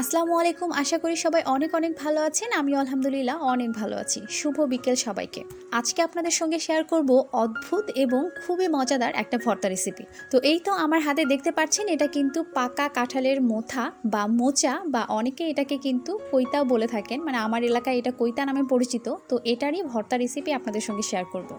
আসসালামু আলাইকুম। আশা করি সবাই অনেক অনেক ভালো আছেন। আমি আলহামদুলিল্লাহ অনেক ভালো আছি। শুভ বিকেল সবাইকে। আজকে আপনাদের সঙ্গে শেয়ার করব অদ্ভুত এবং খুবই মজাদার একটা ভর্তা রেসিপি তো এই তো আমার হাতে দেখতে পাচ্ছেন, এটা কিন্তু পাকা কাঁঠালের মোথা বা মোচা বা অনেকে এটাকে কিন্তু কৈতাও বলে থাকেন। মানে আমার এলাকায় এটা কৈতা নামে পরিচিত। তো এটারই ভর্তা রেসিপি আপনাদের সঙ্গে শেয়ার করব।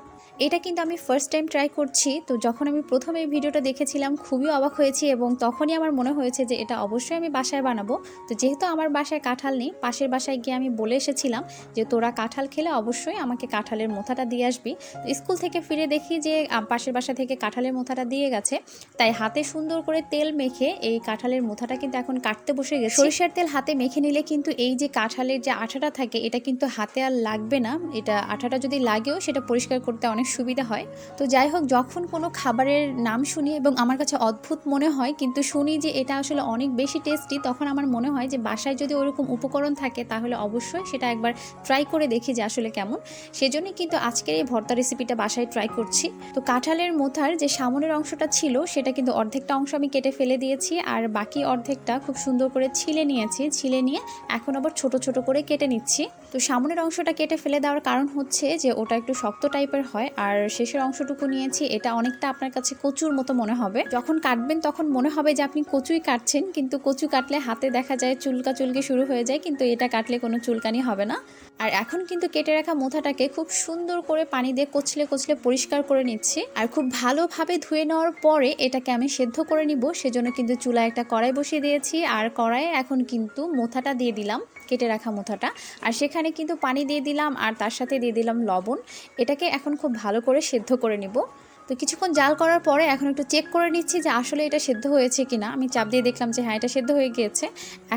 এটা কিন্তু আমি ফার্স্ট টাইম ট্রাই করছি। তো যখন আমি প্রথম এই ভিডিওটা দেখেছিলাম, খুবই অবাক হয়েছি এবং তখনই আমার মনে হয়েছে যে এটা অবশ্যই আমি বাসায় বানাবো। তো যেহেতু আমার বাসায় কাঁঠাল নেই, পাশের বাসায় গিয়ে আমি বলে এসেছিলাম যে তোরা কাঁঠাল খেলে অবশ্যই আমাকে কাঁঠালের মোথাটা দিয়ে আসবি। তো স্কুল থেকে ফিরে দেখি যে পাশের বাসা থেকে কাঁঠালের মোথাটা দিয়ে গেছে। তাই হাতে সুন্দর করে তেল মেখে এই কাঁঠালের মোথাটা কিন্তু এখন কাটতে বসে গেছে। সরিষার তেল হাতে মেখে নিলে কিন্তু এই যে কাঁঠালের যে আঠাটা থাকে, এটা কিন্তু হাতে আর লাগবে না। এটা আঠাটা যদি লাগেও, সেটা পরিষ্কার করতে অনেক সুবিধা হয়। তো যাই হোক, যখন কোনো খাবারের নাম শুনি এবং আমার কাছে অদ্ভুত মনে হয়, কিন্তু শুনি যে এটা আসলে অনেক বেশি টেস্টি, তখন আমার মনে হয় যে বাসায় যদি ওরকম উপকরণ থাকে তাহলে অবশ্যই সেটা একবার ট্রাই করে দেখি যে আসলে কেমন। সেজন্যই কিন্তু আজকের এই ভর্তা রেসিপিটা বাসায় ট্রাই করছি। তো কাঁঠালের মোথার যে সামনের অংশটা ছিল, সেটা কিন্তু অর্ধেকটা অংশ আমি কেটে ফেলে দিয়েছি আর বাকি অর্ধেকটা খুব সুন্দর করে ছিলে নিয়েছি। ছিলে নিয়ে এখন আবার ছোট ছোট করে কেটে নিচ্ছি। তো সামনের অংশটা কেটে ফেলে দেওয়ার কারণ হচ্ছে যে ওটা একটু শক্ত টাইপের হয় আর শেষের অংশটুকু নিয়েছি, এটা অনেকটা আপনার কাছে কচুর মতো মনে হবে। যখন কাটবেন তখন মনে হবে যে আপনি কচুই কাটছেন, কিন্তু কচু কাটলে হাতে দেখা যায় চুলকা চুলকি শুরু হয়ে যায়, কিন্তু এটা কাটলে কোনো চুলকানি হবে না। আর এখন কিন্তু কেটে রাখা মোথাটাকে খুব সুন্দর করে পানি দিয়ে কচলে কচলে পরিষ্কার করে নিচ্ছি। আর খুব ভালোভাবে ধুয়ে নেওয়ার পরে এটাকে আমি সেদ্ধ করে নিব। সেজন্য কিন্তু চুলায় একটা কড়াই বসিয়ে দিয়েছি। আর কড়াইয়ে এখন কিন্তু মোথাটা দিয়ে দিলাম, কেটে রাখা মোথাটা। আর সেখানে কিন্তু পানি দিয়ে দিলাম, আর তার সাথে দিয়ে দিলাম লবণ। এটাকে এখন খুব ভালো করে সেদ্ধ করে নিব। তো কিছুক্ষণ জাল করার পরে এখন একটু চেক করে নিচ্ছি যে আসলে এটা সেদ্ধ হয়েছে কিনা। আমি চাপ দিয়ে দেখলাম যে হ্যাঁ এটা সেদ্ধ হয়ে গিয়েছে।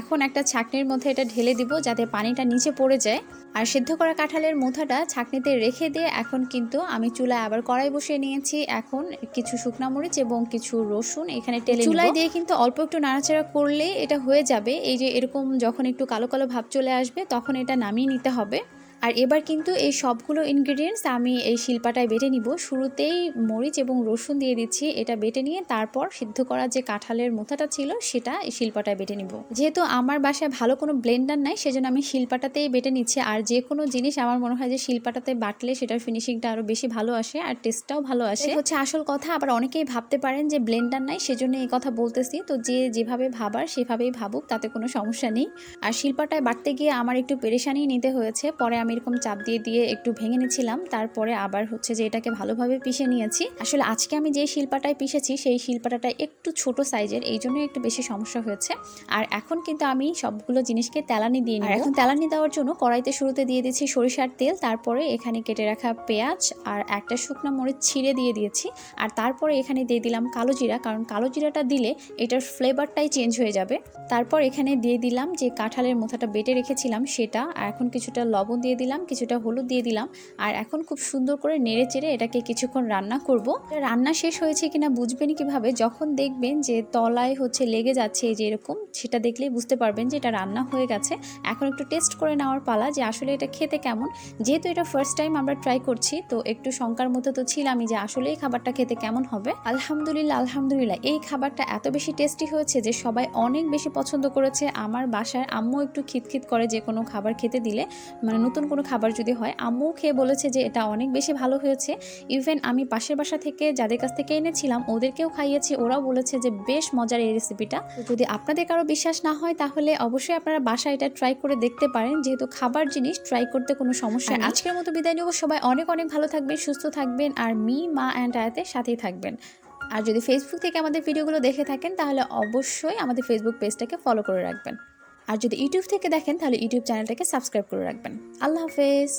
এখন একটা ছাকনির মধ্যে এটা ঢেলে দিব যাতে পানিটা নিচে পড়ে যায়। আর সেদ্ধ করা কাঁঠালের মোথাটা ছাকনিতে রেখে দিয়ে এখন কিন্তু আমি চুলায় আবার কড়াই বসিয়ে নিয়েছি। এখন কিছু শুকনা মরিচ এবং কিছু রসুন এখানে টেলে চুলায় দিয়ে কিন্তু অল্প একটু নাড়াচাড়া করলে এটা হয়ে যাবে। এই যে এরকম যখন একটু কালো কালো ভাব চলে আসবে তখন এটা নামিয়ে নিতে হবে। আর এবার কিন্তু এই সবগুলো ইনগ্রেডিয়েন্টস আমি এই শিল্পাটায় বেটে নিব। শুরুতেই মরিচ এবং রসুন দিয়ে দিচ্ছি, এটা বেটে নিয়ে তারপর সিদ্ধ করা যে কাঁঠালের মোথাটা ছিল, সেটা এই শিল্পাটায় বেটে নিব। যেহেতু আমার বাসায় ভালো কোনো ব্লেন্ডার নাই, সেজন্য আমি শিল্পাটাতেই বেটে নিচ্ছি। আর যে কোনো জিনিস আমার মনে হয় যে শিল্পাটাতে বাটলে সেটার ফিনিশিংটা আরও বেশি ভালো আসে আর টেস্টটাও ভালো আসে। হচ্ছে আসল কথা, আবার অনেকেই ভাবতে পারেন যে ব্লেন্ডার নাই, সেজন্য এই কথা বলতেছি। তো যে যেভাবে ভাবার, সেভাবেই ভাবুক, তাতে কোনো সমস্যা নেই। আর শিল্পাটায় বাটতে গিয়ে আমার একটু পেরেশানি নিতে হয়েছে। পরে আমি এরকম চাপ দিয়ে দিয়ে একটু ভেঙে নিয়েছিলাম তারপরে আবার হচ্ছে যে এটাকে ভালোভাবে পিষে নিয়েছি। আসলে আজকে আমি যে শিল্পাটায় পিষেছি সেই শিল্পাটাটা একটু ছোট সাইজের এই জন্য একটু বেশি সমস্যা হয়েছে। আর এখন কিন্তু আমি সবগুলো জিনিসকে তেলানি দিয়ে নিই এখন তেলানি দেওয়ার জন্য কড়াইতে শুরুতে দিয়ে দিচ্ছি সরিষার তেল তারপরে এখানে কেটে রাখা পেঁয়াজ আর একটা শুকনো মরিচ ছিঁড়ে দিয়ে দিয়েছি। আর তারপরে এখানে দিয়ে দিলাম কালো জিরা কারণ কালো জিরাটা দিলে এটার ফ্লেভারটাই চেঞ্জ হয়ে যাবে। তারপর এখানে দিয়ে দিলাম যে কাঁঠালের মোথাটা বেটে রেখেছিলাম সেটা আর এখন কিছুটা লবণ দিয়ে দিলাম, কিছুটা হলুদ দিয়ে দিলাম। আর এখন খুব সুন্দর করে নেড়ে চেড়ে এটাকে কিছুক্ষণ রান্না করব। রান্না শেষ হয়েছে কিনা বুঝবেন কীভাবে? যখন দেখবেন যে তলায় হচ্ছে লেগে যাচ্ছে এই যে এরকম, সেটা দেখলেই বুঝতে পারবেন যে এটা রান্না হয়ে গেছে। এখন একটু টেস্ট করে নেওয়ার পালা যে আসলে এটা খেতে কেমন। যেহেতু এটা ফার্স্ট টাইম আমরা ট্রাই করছি, তো একটু শঙ্কার মধ্যে তো ছিলামই যে আসলে এই খাবারটা খেতে কেমন হবে। আলহামদুলিল্লাহ আলহামদুলিল্লাহ, এই খাবারটা এত বেশি টেস্টি হয়েছে যে সবাই অনেক বেশি পছন্দ করেছে। আমার বাসায় আম্মু একটু খিতখিত করে যে কোনো খাবার খেতে দিলে। মানে নতুন কোনো খাবার যদি হয় আম্মু খেয়ে বলেছে যে এটা অনেক বেশি ভালো হয়েছে। ইভেন আমি পাশের বাসা থেকে যাদের কাছ থেকে এনেছিলাম ওদেরকেও খাইয়েছি ওরাও বলেছে যে বেশ মজার এই রেসিপিটা যদি আপনাদের কারও বিশ্বাস না হয় তাহলে অবশ্যই আপনারা বাসায় এটা ট্রাই করে দেখতে পারেন। যেহেতু খাবার জিনিস ট্রাই করতে কোনো সমস্যা নেই। আজকের মতো বিদায় নেব। সবাই অনেক অনেক ভালো থাকবেন সুস্থ থাকবেন আর মি মা অ্যান্ড আয়াতের সাথেই থাকবেন। আর যদি ফেসবুক থেকে আমাদের ভিডিওগুলো দেখে থাকেন তাহলে অবশ্যই আমাদের ফেসবুক পেজটাকে ফলো করে রাখবেন। আর যদি ইউটিউব থেকে দেখেন তাহলে ইউটিউব চ্যানেলটাকে সাবস্ক্রাইব করে রাখবেন। আল্লাহ হাফেজ।